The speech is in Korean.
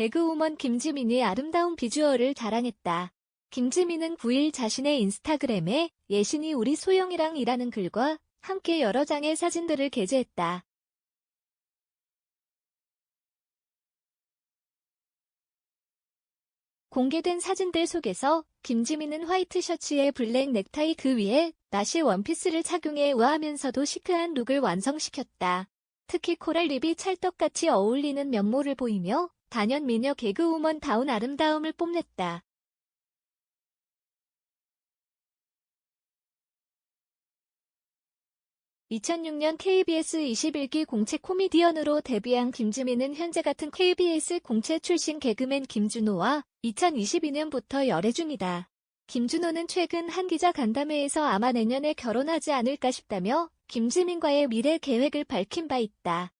개그우먼 김지민이 아름다운 비주얼을 자랑했다. 김지민은 9일 자신의 인스타그램에 예신이 우리 소영이랑 이라는 글과 함께 여러 장의 사진들을 게재했다. 공개된 사진들 속에서 김지민은 화이트 셔츠에 블랙 넥타이 그 위에 나시 원피스를 착용해 우아하면서도 시크한 룩을 완성시켰다. 특히 코랄 립이 찰떡같이 어울리는 면모를 보이며 단연 미녀 개그우먼다운 아름다움을 뽐냈다. (2006년) KBS 21기 공채 코미디언으로 데뷔한 김지민은 현재 같은 KBS 공채 출신 개그맨 김준호와 2022년부터 열애 중이다. 김준호는 최근 한 기자 간담회에서 아마 내년에 결혼하지 않을까 싶다며 김지민과의 미래 계획을 밝힌 바 있다.